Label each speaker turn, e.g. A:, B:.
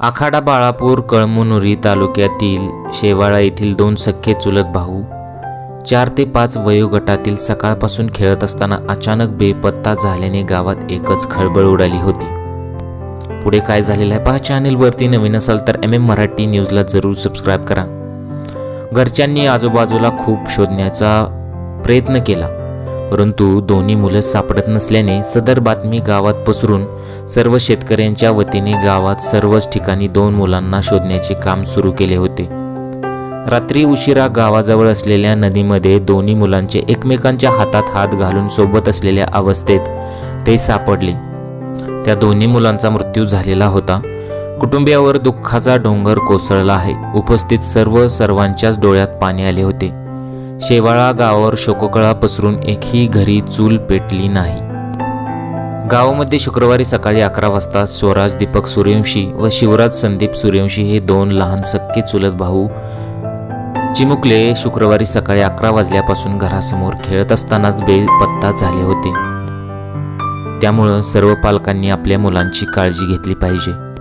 A: आखाडा बाळापूर कळमुनुरी तालुक्यातील शेवाळा येथील दोन सख्खे चुलत भाऊ चार ते पाच वयोगटातील सकाळपासून खेळत असताना अचानक बेपत्ता झाल्याने गावात एकच खळबळ उडाली होती. पुढे काय झालेलं आहे पहा चॅनेलवरती नवीन असाल तर एम एम मराठी न्यूजला जरूर सबस्क्राईब करा. घरच्यांनी आजूबाजूला खूप शोधण्याचा प्रयत्न केला परंतु दोन्ही मुलं सापडत नसल्याने सदर बातमी गावात पसरून सर्व शेतकऱ्यांच्या वतीने गावात सर्वच ठिकाणी दोन मुलांना शोधण्याचे काम सुरू केले होते. रात्री उशिरा गावाजवळ असलेल्या नदीमध्ये दोन्ही मुलांचे एकमेकांच्या हातात हात घालून सोबत असलेल्या अवस्थेत ते सापडले. त्या दोन्ही मुलांचा मृत्यू झालेला होता. कुटुंबियावर दुःखाचा डोंगर कोसळला आहे. उपस्थित सर्व सर्वांच्याच डोळ्यात पाणी आले होते. शेवाळा गावावर शोककळा पसरून एकही घरी चूल पेटली नाही. गावामध्ये शुक्रवारी सकाळी अकरा वाजता स्वराज दीपक सूर्यवंशी व शिवराज संदीप सूर्यवंशी हे दोन लहान सक्के चुलत भाऊ चिमुकले शुक्रवारी सकाळी अकरा वाजल्यापासून घरासमोर खेळत असतानाच बेपत्ता झाले होते. त्यामुळं सर्व पालकांनी आपल्या मुलांची काळजी घेतली पाहिजे.